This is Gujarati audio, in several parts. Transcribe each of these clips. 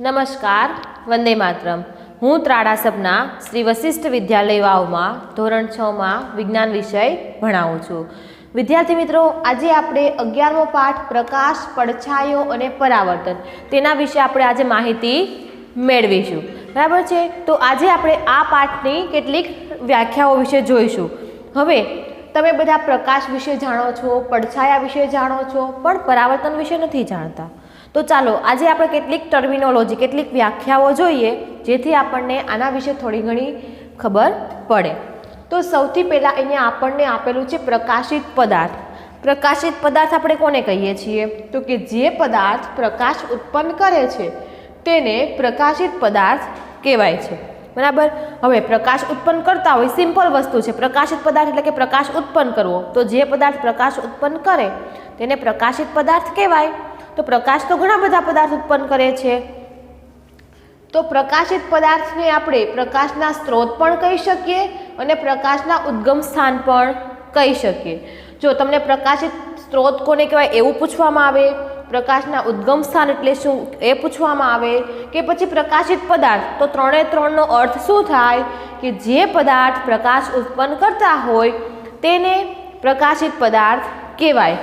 નમસ્કાર, વંદે માતરમ. હું ત્રાડા સપના શ્રી વશિષ્ઠ વિદ્યાલય વાવમાં ધોરણ છમાં વિજ્ઞાન વિષય ભણાવું છું. વિદ્યાર્થી મિત્રો, આજે આપણે અગિયારમો પાઠ પ્રકાશ, પડછાયો અને પરાવર્તન તેના વિશે આપણે આજે માહિતી મેળવીશું. બરાબર છે? તો આજે આપણે આ પાઠની કેટલીક વ્યાખ્યાઓ વિશે જોઈશું. હવે, તમે બધા પ્રકાશ વિશે જાણો છો, પડછાયા વિશે જાણો છો, પણ પરાવર્તન વિશે નથી જાણતા. તો ચાલો, આજે આપણે કેટલીક ટર્મિનોલોજી કેટલીક વ્યાખ્યાઓ જોઈએ, જેથી આપણને આના વિશે થોડી ઘણી ખબર પડે. તો સૌથી પહેલાં અહીંયા આપણને આપેલું છે પ્રકાશિત પદાર્થ. પ્રકાશિત પદાર્થ આપણે કોને કહીએ છીએ? તો કે જે પદાર્થ પ્રકાશ ઉત્પન્ન કરે છે, તેને પ્રકાશિત પદાર્થ કહેવાય છે. બરાબર? હવે, પ્રકાશ ઉત્પન્ન કરતા હોય સિમ્પલ વસ્તુ છે. પ્રકાશિત પદાર્થ એટલે કે પ્રકાશ ઉત્પન્ન કરવો. તો જે પદાર્થ પ્રકાશ ઉત્પન્ન કરે, તેને પ્રકાશિત પદાર્થ કહેવાય. તો પ્રકાશ તો ઘણા બધા પદાર્થ ઉત્પન્ન કરે છે. તો પ્રકાશિત પદાર્થને આપણે પ્રકાશના સ્ત્રોત પણ કહી શકીએ અને પ્રકાશના ઉદ્ગમ સ્થાન પણ કહી શકીએ. જો તમને પ્રકાશિત સ્ત્રોત કોને કહેવાય એવું પૂછવામાં આવે, પ્રકાશના ઉદ્ગમ સ્થાન એટલે શું એ પૂછવામાં આવે કે પછી પ્રકાશિત પદાર્થ, તો ત્રણે ત્રણનો અર્થ શું થાય કે જે પદાર્થ પ્રકાશ ઉત્પન્ન કરતા હોય તેને પ્રકાશિત પદાર્થ કહેવાય.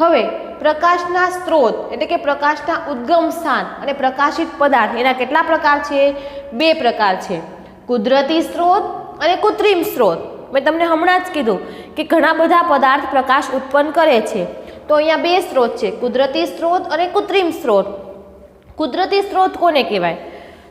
હવે પ્રકાશના સ્ત્રોત, એટલે કે પ્રકાશના ઉદ્ગમ સ્થાન અને પ્રકાશિત પદાર્થ, એના કેટલા પ્રકાર છે? બે પ્રકાર છે. કુદરતી સ્ત્રોત અને કૃત્રિમ સ્ત્રોત. મેં તમને હમણાં જ કીધું કે ઘણા બધા પદાર્થ પ્રકાશ ઉત્પન્ન કરે છે. તો અહીંયા બે સ્ત્રોત છે, કુદરતી સ્ત્રોત અને કૃત્રિમ સ્ત્રોત. કુદરતી સ્ત્રોત કોને કહેવાય?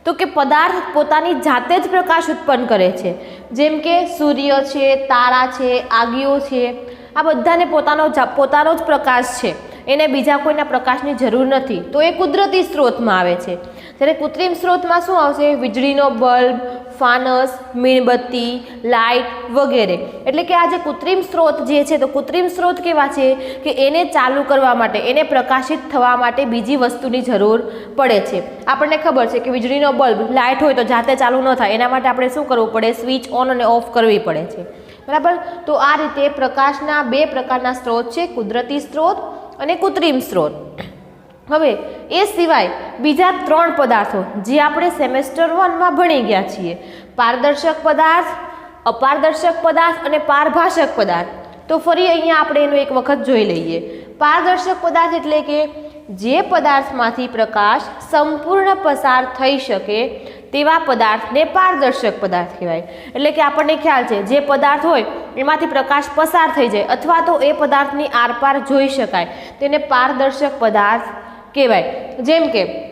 તો કે પદાર્થ પોતાની જાતે જ પ્રકાશ ઉત્પન્ન કરે છે. જેમ કે સૂર્ય છે, તારા છે, આગીઓ છે. આ બધાને પોતાનો પોતાનો જ પ્રકાશ છે. એને બીજા કોઈના પ્રકાશની જરૂર નથી. તો એ કુદરતી સ્ત્રોતમાં આવે છે. જ્યારે કૃત્રિમ સ્ત્રોતમાં શું આવશે? વીજળીનો બલ્બ, ફાનસ, મીણબત્તી, લાઇટ વગેરે. એટલે કે આ જે કૃત્રિમ સ્ત્રોત જે છે, તો કૃત્રિમ સ્ત્રોત કેવા છે? કે એને ચાલુ કરવા માટે, એને પ્રકાશિત થવા માટે બીજી વસ્તુની જરૂર પડે છે. આપણને ખબર છે કે વીજળીનો બલ્બ લાઇટ હોય તો જાતે ચાલુ ન થાય. એના માટે આપણે શું કરવું પડે? સ્વિચ ઓન અને ઓફ કરવી પડે છે. બરાબર? તો આ રીતે પ્રકાશના બે પ્રકારના સ્ત્રોત છે. કુદરતી સ્ત્રોત અને કૃત્રિમ સ્ત્રોત. હવે, એ સિવાય બીજા ત્રણ પદાર્થો જે આપણે સેમેસ્ટર વનમાં ભણી ગયા છીએ, પારદર્શક પદાર્થ, અપારદર્શક પદાર્થ અને પારભાષક પદાર્થ. તો ફરી અહીંયા આપણે એનું એક વખત જોઈ લઈએ. પારદર્શક પદાર્થ એટલે કે જે પદાર્થમાંથી પ્રકાશ સંપૂર્ણ પસાર થઈ શકે તેવા પદાર્થને પારદર્શક પદાર્થ કહેવાય. એટલે કે આપણને ખ્યાલ છે, જે પદાર્થ હોય, એમાંથી પ્રકાશ પસાર થઈ જાય, અથવા તો એ પદાર્થની આરપાર જોઈ શકાય. તેને પારદર્શક પદાર્થ કહેવાય. જેમ કે,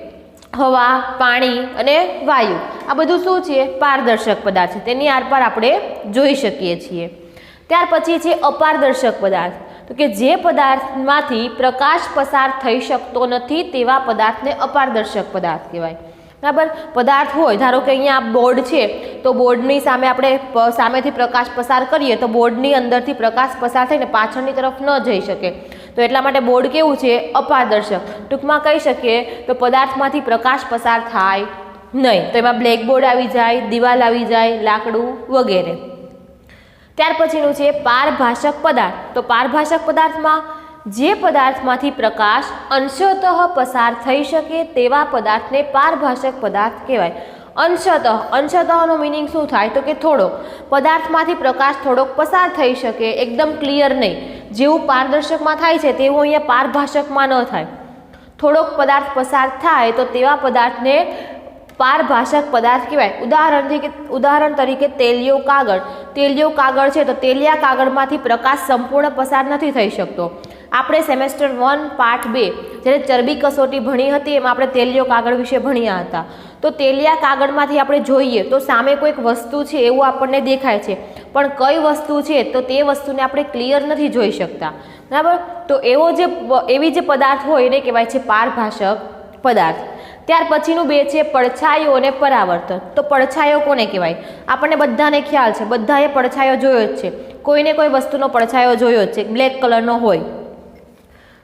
હવા, પાણી અને વાયુ. આ બધું શું છે? પારદર્શક પદાર્થ છે. તેની આરપાર આપણે જોઈ શકીએ છીએ. ત્યાર પછી છે અપારદર્શક પદાર્થ. તો કે જે પદાર્થમાંથી પ્રકાશ પસાર થઈ શકતો નથી, તેવા પદાર્થને અપારદર્શક પદાર્થ કહેવાય. બરાબર? પદાર્થ હોય, ધારો કે અહીંયા બોર્ડ છે, તો બોર્ડની સામે આપણે સામેથી પ્રકાશ પસાર કરીએ, તો બોર્ડની અંદરથી પ્રકાશ પસાર થઈને પાછળની તરફ ન જઈ શકે. તો એટલા માટે બોર્ડ કેવું છે? અપારદર્શક ટૂંકમાં કહી શકીએ તો પદાર્થમાંથી પ્રકાશ પસાર થાય નહીં. તો એમાં બ્લેકબોર્ડ આવી જાય, દિવાલ આવી જાય, લાકડું વગેરે. ત્યાર પછીનું છે પારભાષક પદાર્થ. તો પારભાષક પદાર્થમાં જે પદાર્થમાંથી પ્રકાશ અંશતઃ પસાર થઈ શકે તેવા પદાર્થને પારભાષક પદાર્થ કહેવાય. અંશતઃ, અંશતઃનો મિનિંગ શું થાય? તો કે થોડો પદાર્થમાંથી પ્રકાશ થોડોક પસાર થઈ શકે, એકદમ ક્લિયર નહીં. જેવું પારદર્શકમાં થાય છે, તેવું અહીંયા પારભાષકમાં ન થાય. થોડોક પદાર્થ પસાર થાય તો તેવા પદાર્થને પારભાષક પદાર્થ કહેવાય. ઉદાહરણથી કે, ઉદાહરણ તરીકે તેલિયો કાગળ. તેલિયો કાગળ છે તો તેલિયા કાગળમાંથી પ્રકાશ સંપૂર્ણ પસાર નથી થઈ શકતો. આપણે સેમેસ્ટર વન પાર્ટ બે, જ્યારે ચરબી કસોટી ભણી હતી, એમાં આપણે તેલિયો કાગળ વિશે ભણ્યા હતા. તો તેલિયા કાગળમાંથી આપણે જોઈએ તો સામે કોઈક વસ્તુ છે એવું આપણને દેખાય છે. પણ કઈ વસ્તુ છે તો તે વસ્તુને આપણે ક્લિયર નથી જોઈ શકતા. બરાબર? તો એવો જે એવી જે પદાર્થ હોય એને કહેવાય છે પારભાષક પદાર્થ. ત્યાર પછીનું બે છે પડછાયો અને પરાવર્તન. તો પડછાયો કોને કહેવાય? આપણને બધાને ખ્યાલ છે. બધાએ પડછાયો જોયો જ છે. કોઈને કોઈ વસ્તુનો પડછાયો જોયો જ છે. બ્લેક કલરનો હોય.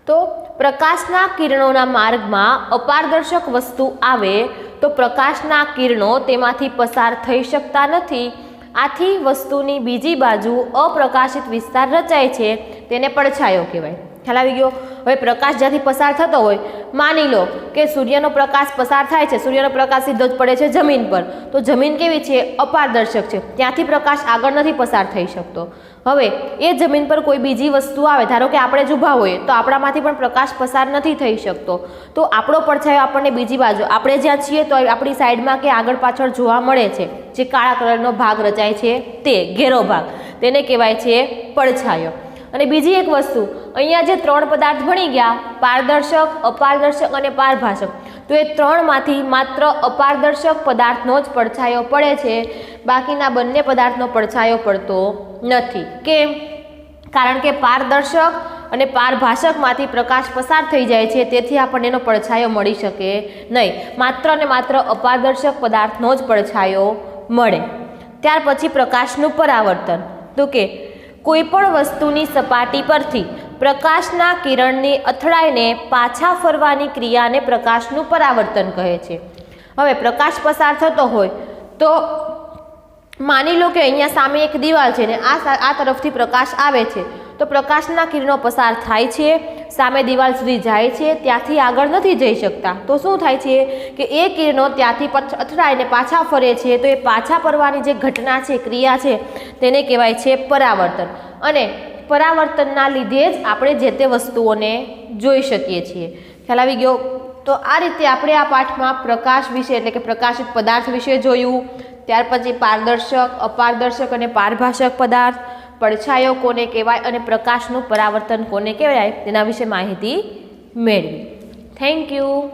તો પ્રકાશના કિરણોના માર્ગમાં અપારદર્શક વસ્તુ આવે તો પ્રકાશના કિરણો તેમાંથી પસાર થઈ શકતા નથી. આથી વસ્તુની બીજી બાજુ અપ્રકાશિત વિસ્તાર રચાય છે, તેને પડછાયો કહેવાય. ખ્યાલ આવી ગયો. હવે પ્રકાશ જ્યાંથી પસાર થતો હોય, માની લો કે સૂર્યનો પ્રકાશ પસાર થાય છે, સૂર્યનો પ્રકાશ સીધો જ પડે છે જમીન પર. તો જમીન કેવી છે? અપારદર્શક છે. ત્યાંથી પ્રકાશ આગળ નથી પસાર થઈ શકતો. હવે એ જમીન પર કોઈ બીજી વસ્તુ આવે, ધારો કે આપણે જ ઊભા હોઈએ, તો આપણામાંથી પણ પ્રકાશ પસાર નથી થઈ શકતો. તો આપણો પડછાયો આપણને બીજી બાજુ, આપણે જ્યાં છીએ તો આપણી સાઈડમાં કે આગળ પાછળ જોવા મળે છે, જે કાળા કલરનો ભાગ રચાય છે તે ઘેરો ભાગ. તેને કહેવાય છે પડછાયો. અને બીજી એક વસ્તુ, અહીંયા જે ત્રણ પદાર્થ ભણી ગયા, પારદર્શક, અપારદર્શક અને પારભાષક, તો એ ત્રણમાંથી માત્ર અપારદર્શક પદાર્થનો જ પડછાયો પડે છે, બાકીના બંને પદાર્થનો પડછાયો પડતો નથી. કેમ? કારણ કે પારદર્શક અને પારભાષકમાંથી પ્રકાશ પસાર થઈ જાય છે, તેથી આપણને એનો પડછાયો મળી શકે નહીં. માત્ર ને માત્ર અપારદર્શક પદાર્થનો જ પડછાયો મળે. ત્યાર પછી પ્રકાશનું પરાવર્તન. તો કે કોઈ પણ વસ્તુની સપાટી પરથી પ્રકાશના કિરણની અથડાઈને પાછા ફરવાની ક્રિયાને પ્રકાશનું પરાવર્તન કહે છે. હવે પ્રકાશ પસાર થતો હોય તો માની લો કે અહીંયા સામે એક દિવાલ છે ને આ આ તરફથી પ્રકાશ આવે છે. તો પ્રકાશના કિરણો પસાર થાય છે. સામે દિવાલ સુધી જાય છે, ત્યાંથી આગળ નથી જઈ શકતા. તો શું થાય છે કે એ કિરણો ત્યાંથી અથડાઈને પાછા ફરે છે, તો એ પાછા ફરવાની જે ઘટના છે, ક્રિયા છે, તેને કહેવાય છે પરાવર્તન. અને પરાવર્તનના લીધે જ આપણે જે તે વસ્તુઓને જોઈ શકીએ છીએ. ખ્યાલ આવી ગયો? તો આ રીતે આપણે આ પાઠમાં પ્રકાશ વિશે એટલે કે પ્રકાશિત પદાર્થ વિશે જોયું. ત્યાર પછી પારદર્શક, અપારદર્શક અને પારભાષક પદાર્થ. પડછાયો કોને કહેવાય અને પ્રકાશનું પરાવર્તન કોને કહેવાય તેના વિશે માહિતી મેળવી. Thank you